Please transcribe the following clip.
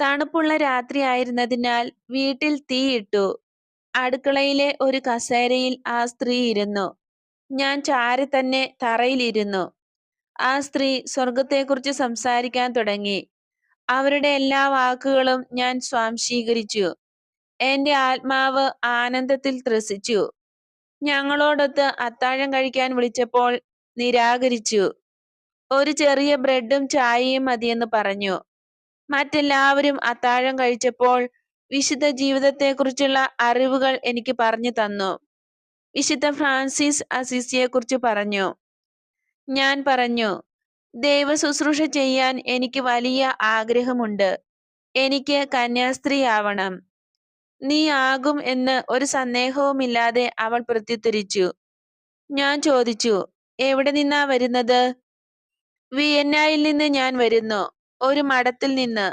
തണുപ്പുള്ള രാത്രിയായിരുന്നതിനാൽ വീട്ടിൽ തീയിട്ടു. അടുക്കളയിലെ ഒരു കസേരയിൽ ആ സ്ത്രീ ഇരുന്നു. ഞാൻ ചാരി തന്നെ തറയിലിരുന്നു ആ സ്ത്രീ സ്വർഗത്തെക്കുറിച്ച് സംസാരിക്കാൻ തുടങ്ങി. അവരുടെ എല്ലാ വാക്കുകളും ഞാൻ സ്വാംശീകരിച്ചു. എന്റെ ആത്മാവ് ആനന്ദത്തിൽ ത്രസിച്ചു. ഞങ്ങളോടൊത്ത് അത്താഴം കഴിക്കാൻ വിളിച്ചപ്പോൾ നിരാകരിച്ചു. ഒരു ചെറിയ ബ്രെഡും ചായയും മതിയെന്ന് പറഞ്ഞു. മറ്റെല്ലാവരും അത്താഴം കഴിച്ചപ്പോൾ വിശുദ്ധ ജീവിതത്തെക്കുറിച്ചുള്ള അറിവുകൾ എനിക്ക് പറഞ്ഞു തന്നു. വിശുദ്ധ ഫ്രാൻസിസ് അസീസിയെക്കുറിച്ച് പറഞ്ഞു. ഞാൻ പറഞ്ഞു, ദൈവ ശുശ്രൂഷ ചെയ്യാൻ എനിക്ക് വലിയ ആഗ്രഹമുണ്ട്. എനിക്ക് കന്യാസ്ത്രീയാവണം. നീ ആകും എന്ന് ഒരു സന്ദേഹവുമില്ലാതെ അവൾ പ്രത്യുത്തരിച്ചു. ഞാൻ ചോദിച്ചു, എവിടെ നിന്നാ വരുന്നത്? വിയന്നയിൽ നിന്ന് ഞാൻ വരുന്നു. ഒരു മഠത്തിൽ നിന്ന്.